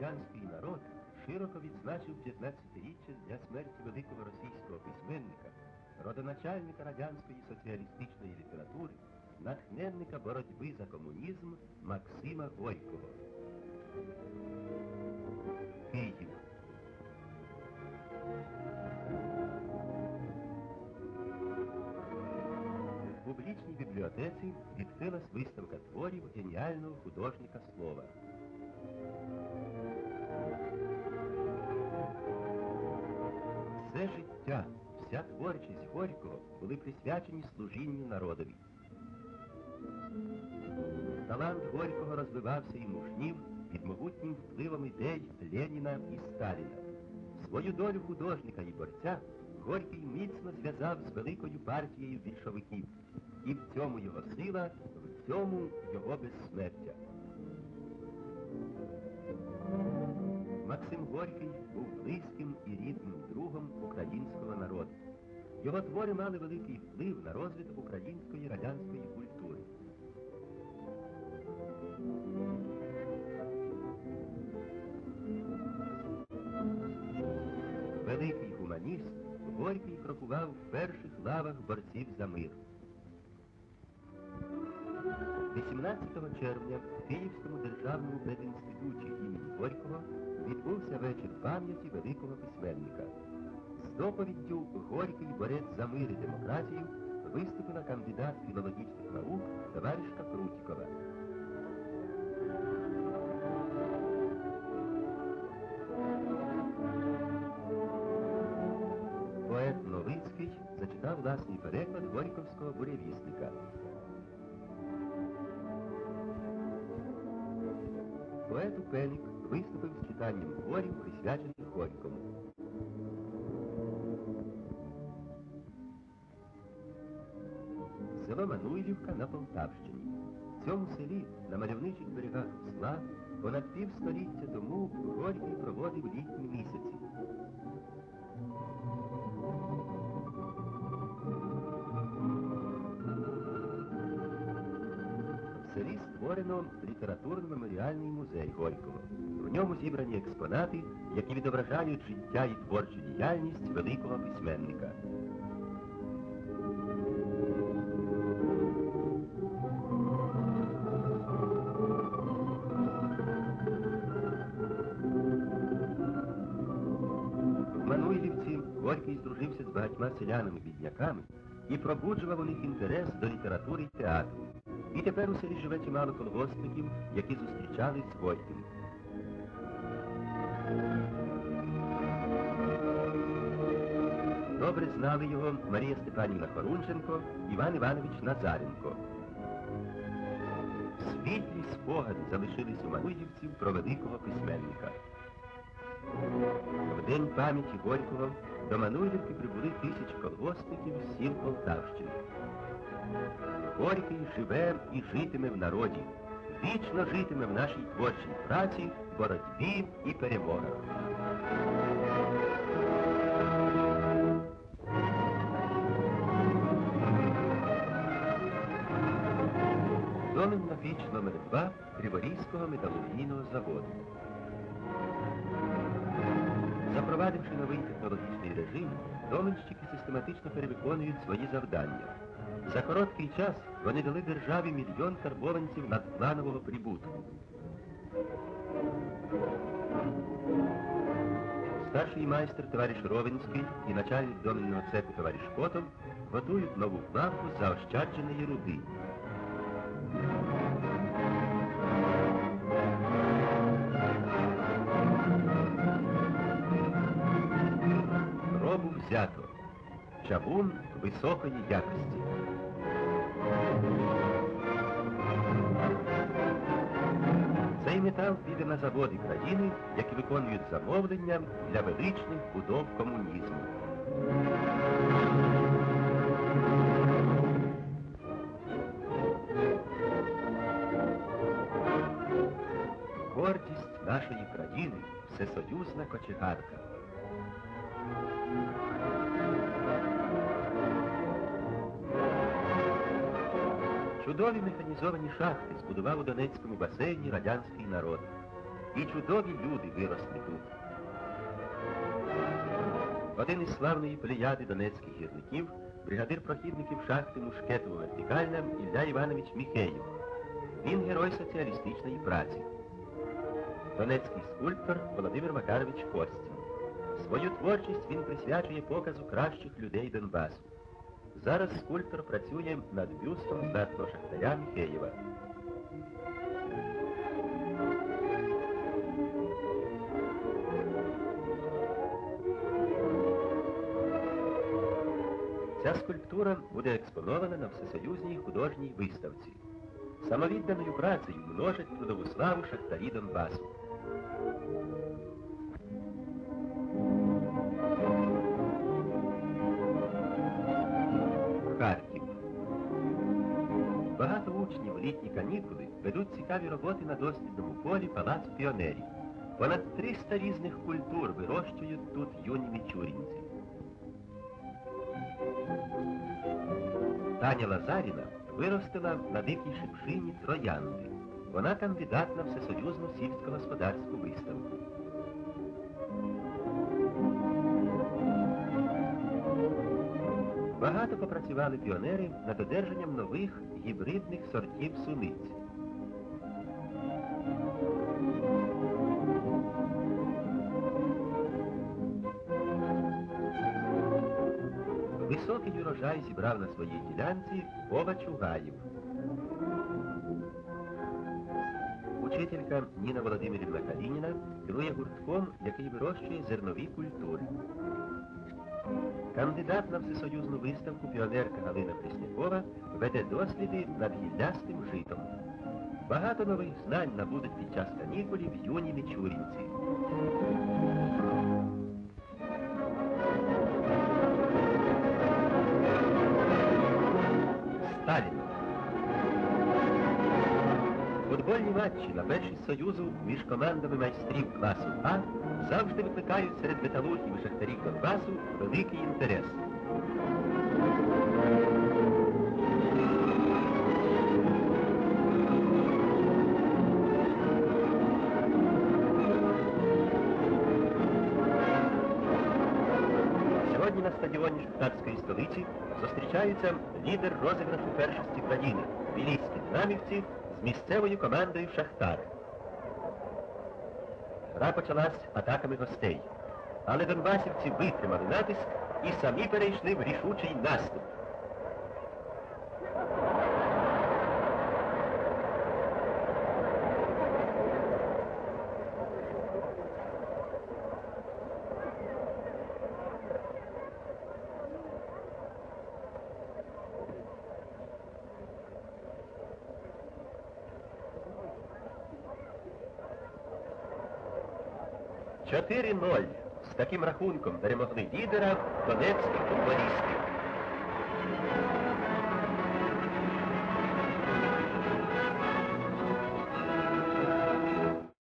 радянський народ широко відзначив 15-річчя з дня смерті великого російського письменника, родоначальника радянської соціалістичної літератури, натхненника боротьби за комунізм Максима Горького. Київ. В публічній бібліотеці відкрилась виставка творів геніального художника слова. Все життя, вся творчість Горького були присвячені служінню народові. Талант Горького розвивався і мужнів під могутнім впливом ідей Леніна і Сталіна. Свою долю художника і борця Горький міцно зв'язав з великою партією більшовиків. І в цьому його сила, в цьому його безсмертя. Максим Горький був близьким і рідним другом українського народу. Його твори мали великий вплив на розвиток української радянської культури. Великий гуманіст Горький крокував в перших лавах борців за мир. 18 червня в Київському державному пединституті імені Горького відбувся вечір пам'яті великого письменника. З доповіддю Горький борець за мир і демократію виступила кандидат філологічних наук товаришка Крутікова. Поет Новицький зачитав власний переклад Горьковського буревісника. Поет Упелік виступив з читанням творів, присвячених Горькому. Село Мануйлівка на Полтавщині. В цьому селі, на мальовничих берегах Сла, понад півстоліття тому Горький проводив літні місяці. Селі створено літературно-меморіальний музей Горького. В ньому зібрані експонати, які відображають життя і творчу діяльність великого письменника. В Мануйлівці Горький здружився з багатьма селянами-бідняками і пробуджував у них інтерес до літератури й театру. І тепер у селі живе чимало колгоспників, які зустрічались з Горьким. Добре знали його Марія Степанівна Хорунченко, Іван Іванович Назаренко. Світлі спогади залишились у Мануївців про великого письменника. В день пам'яті Горького до Мануйлівки прибули тисячі колгоспників з сіл Полтавщини. Горький живе і житиме в народі, вічно житиме в нашій творчій праці, боротьбі і перемогах. Доменна піч номер 2 Криворізького металургійного заводу. Запровадивши новий технологічний режим, доменщики систематично перевиконують свої завдання. За короткий час вони дали державі мільйон карбованців надпланового прибутку. Старший майстер товариш Ровенський і начальник доменного цеху товариш Котов готують нову плавку заощадженої руди. Взято. Чавун високої якості. Цей метал піде на заводи країни, які виконують замовлення для величних будов комунізму. Гордість нашої країни всесоюзна кочегарка. Чудові механізовані шахти збудував у Донецькому басейні радянський народ. і чудові люди виросли тут. Один із славної плеяди донецьких гірників, бригадир прохідників шахти Мушкетово вертикальна Ілля Іванович Міхеєв. Він герой соціалістичної праці. Донецький скульптор Володимир Макарович Костін. Свою творчість він присвячує показу кращих людей Донбасу. Зараз скульптор працює над бюстом знатного шахтаря Міхеєва. Ця скульптура буде експонована на всесоюзній художній виставці. Самовідданою працею множить трудову славу шахтарі Донбасу. Харків. Багато учнів у літні канікули ведуть цікаві роботи на дослідному полі Палацу піонерів. Понад 300 різних культур вирощують тут юні мічурінці. Таня Лазаріна виростила на дикій шипшині троянди. Вона кандидат на всесоюзну сільськогосподарську виставку. Багато попрацювали піонери над одержанням нових гібридних сортів суниць. Високий урожай зібрав на своїй ділянці Вова Чугаєв. Учителька Ніна Володимирівна Калініна керує гуртком, який вирощує зернові культури. Кандидат на всесоюзну виставку піонерка Галина Преснякова веде досліди над гіллястим житом. Багато нових знань набудуть під час канікулів юні мічурінці. Футбольні матчі на першість Союзу між командами майстрів класу А завжди викликають серед металургів і шахтарів Донбасу великий інтерес. Сьогодні на стадіоні шахтарської столиці зустрічаються лідер розіграшу першості країни Білійські динамівці з місцевою командою Шахтар. Гра почалась атаками гостей. Але донбасівці витримали натиск і самі перейшли в рішучий наступ. Чотири 0 З таким рахунком перемогли лідера донецьких футболістів.